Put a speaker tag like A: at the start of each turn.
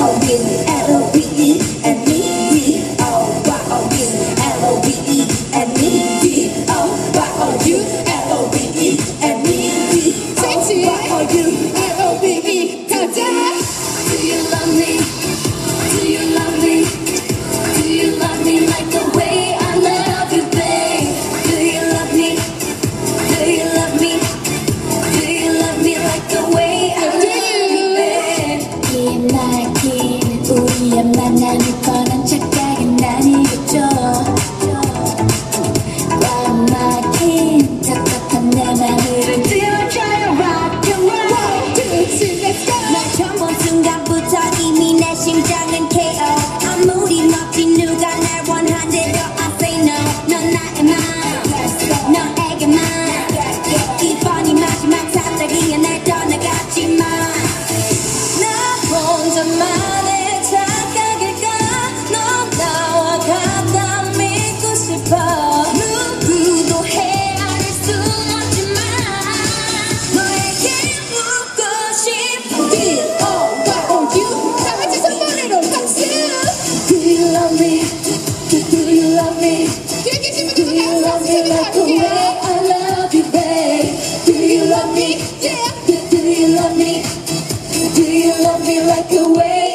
A: I'll be, I'll be, and 날긴 우리의 만남이 뻔한 착각은 아니겠죠. 꽉 막힌 답답한 내 마음을 들어줘요. Rock and roll 1,
B: 2, 3, let's go
A: 널 처음 본 순간부터 이미 내 심장 만에 착각일까? 넌 나와 같다. 믿고 싶어. 누구도 헤아릴 수 없지만 너의 개혁 물건 십이,
B: 손머리로 박수.
A: Do you love me? Do you love me? love me like a wave.